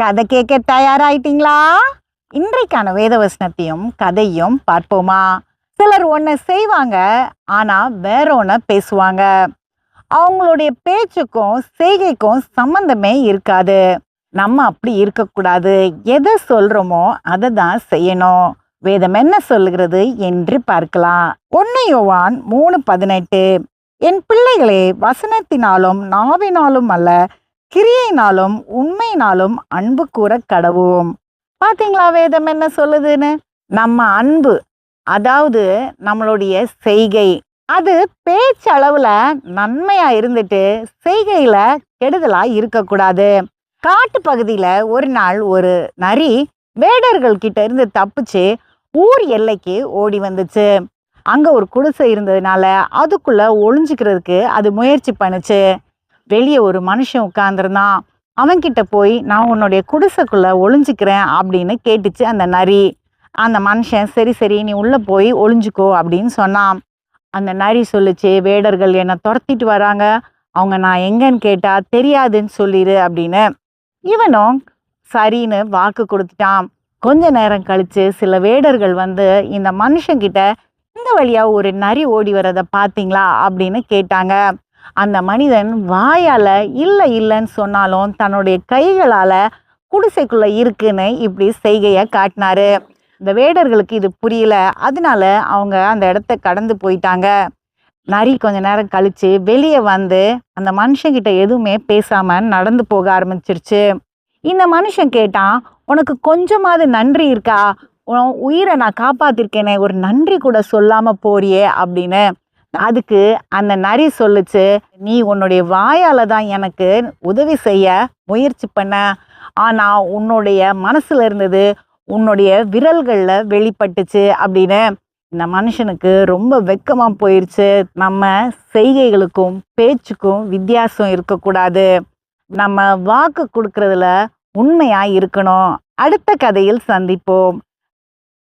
கதை கேட்க தயாராயிட்டீங்களா? இன்றைக்கான வேத வசனத்தையும் கதையும் பார்ப்போமா? சிலர் ஒன்றை செய்வாங்க ஆனா வேற ஒன்று பேசுவாங்க. அவங்களுடைய பேச்சுக்கும் செய்கைக்கும் சம்பந்தமே இருக்காது. நம்ம அப்படி இருக்கக்கூடாது. எதை சொல்றோமோ அதை தான் செய்யணும். வேதம் என்ன சொல்லுகிறது என்று பார்க்கலாம். ஒன்னு யோவான் மூணு பதினெட்டு. என் பிள்ளைகளே வசனத்தினாலும் நாவினாலும் அல்ல கிரியைனாலும் உண்மையினாலும் அன்பு கூற கடவுவோம். பார்த்தீங்களா வேதம் என்ன சொல்லுதுன்னு? நம்ம அன்பு அதாவது நம்மளுடைய செய்கை. அது பேச்சளவுல நன்மையா இருந்துட்டு செய்கையில கெடுதலா இருக்கக்கூடாது. காட்டு பகுதியில ஒரு நாள் ஒரு நரி வேடர்கள் கிட்ட இருந்து தப்பிச்சு ஊர் எல்லைக்கு ஓடி வந்துச்சு. அங்க ஒரு குடிசை இருந்ததுனால அதுக்குள்ள ஒளிஞ்சுக்கிறதுக்கு அது முயற்சி பண்ணுச்சு. வெளியே ஒரு மனுஷன் உட்கார்ந்துருந்தான். அவன்கிட்ட போய் நான் உன்னுடைய குடிசைக்குள்ளே ஒளிஞ்சிக்கிறேன் அப்படின்னு கேட்டுச்சு அந்த நரி. அந்த மனுஷன் சரி சரி நீ உள்ளே போய் ஒளிஞ்சுக்கோ அப்படின்னு சொன்னான். அந்த நரி சொல்லிச்சு வேடர்கள் என்னை துரத்திட்டு வராங்க. அவங்க நான் எங்கன்னு கேட்டா தெரியாதுன்னு சொல்லிடு அப்படின்னு. இவனும் சரின்னு வாக்கு கொடுத்துட்டான். கொஞ்ச நேரம் கழிச்சு சில வேடர்கள் வந்து இந்த மனுஷங்கிட்ட இந்த வழியா ஒரு நரி ஓடி வரதை பார்த்தீங்களா? அப்படின்னு கேட்டாங்க. அந்த மனிதன் வாயால் இல்லை இல்லைன்னு சொன்னாலும் தன்னுடைய கைகளால் குடிசைக்குள்ளே இருக்குன்னு இப்படி செய்கையை காட்டினாரு. இந்த வேடர்களுக்கு இது புரியல. அதனால அவங்க அந்த இடத்த கடந்து போயிட்டாங்க. நரி கொஞ்ச நேரம் கழித்து வெளியே வந்து அந்த மனுஷங்கிட்ட எதுவுமே பேசாமல் நடந்து போக ஆரம்பிச்சிருச்சு. இந்த மனுஷன் கேட்டான் உனக்கு கொஞ்சமாவது நன்றி இருக்கா? உன் உயிரை நான் காப்பாத்திருக்கேனே. ஒரு நன்றி கூட சொல்லாமல் போறியே அப்படின்னு. அதுக்கு அந்த நரி சொல்லுச்சு நீ உன்னுடைய வாயால தான் எனக்கு உதவி செய்ய முயற்சி பண்ண. ஆனா உன்னுடைய மனசுல இருந்தது உன்னுடைய விரல்கள்ல வெளிப்பட்டுச்சு அப்படின்னு இந்த மனுஷனுக்கு ரொம்ப வெக்கமா போயிருச்சு. நம்ம செய்கைகளுக்கும் பேச்சுக்கும் வித்தியாசம் இருக்கக்கூடாது. நம்ம வாக்கு கொடுக்கறதுல உண்மையா இருக்கணும். அடுத்த கதையில் சந்திப்போம்.